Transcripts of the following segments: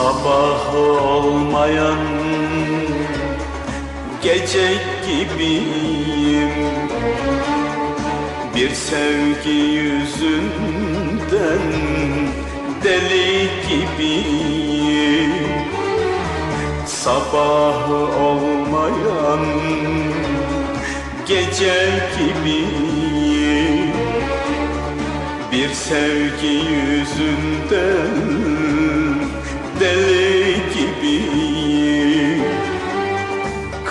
Sabah olmayan gece gibiyim. Bir sevgi yüzünden deli gibiyim. Sabah olmayan gece gibiyim. Bir sevgi yüzünden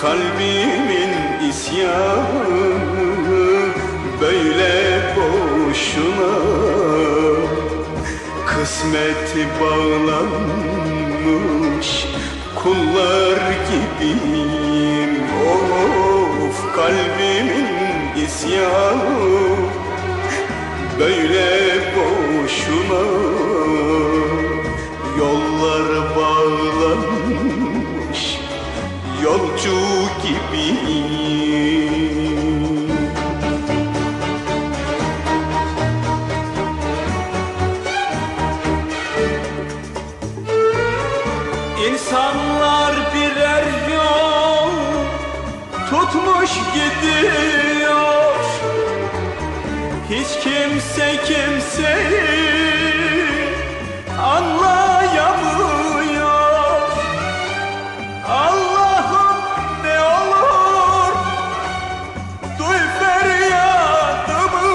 Kalbimin isyanı böyle boşuna. Kısmeti bağlanmış kullar gibiyim. Of kalbimin isyanı böyle boşuna İnsanlar birer yol tutmuş gidiyor. Hiç kimse kimseyi anlayamıyor. Allah'ım ne olur duy feryadımı.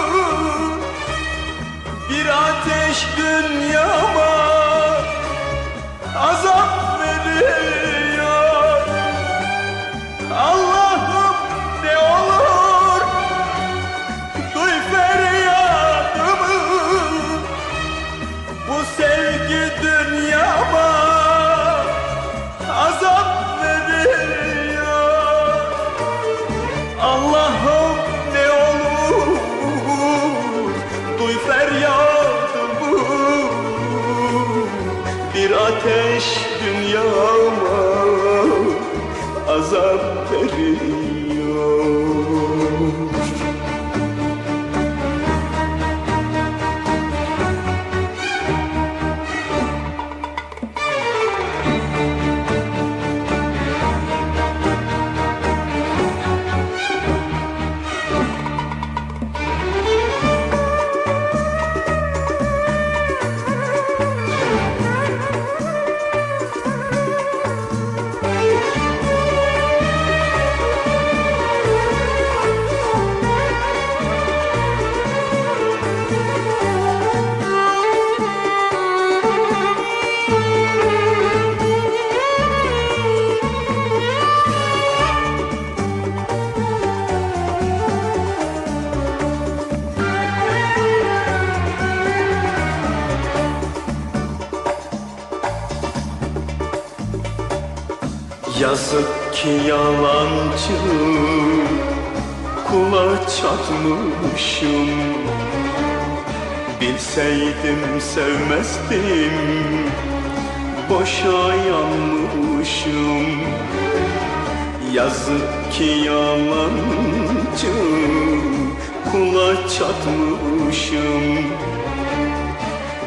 Bir ateş dünyama azap Yazık ki yalancı kula çatmışım. Bilseydim sevmezdim boşa yanmışım. Yazık ki yalancı kula çatmışım.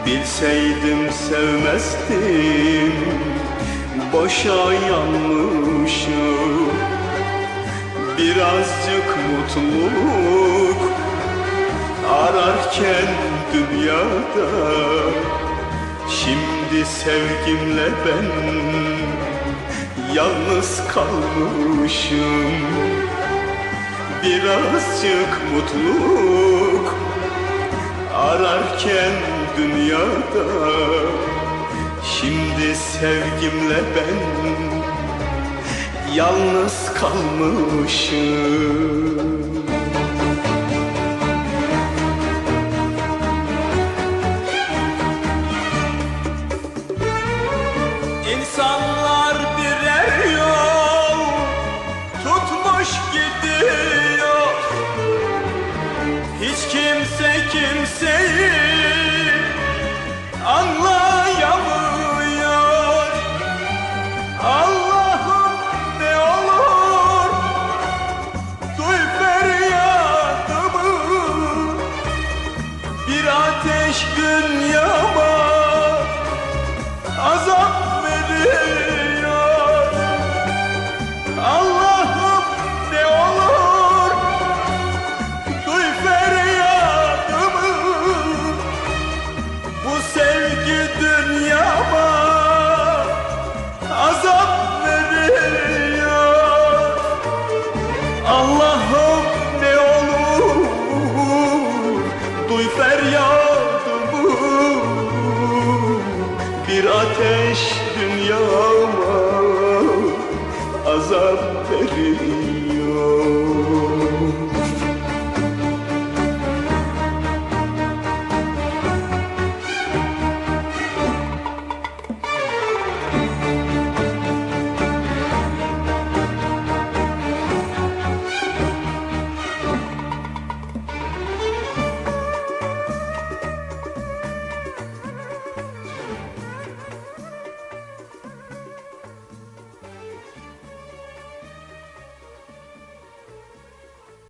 Bilseydim sevmezdim Boşa yanmışım. Birazcık mutluluk Ararken dünyada. Şimdi sevgimle ben Yalnız kalmışım. Birazcık mutluluk Ararken dünyada Şimdi sevgimle ben Yalnız kalmışım ateş dünyama azap verir.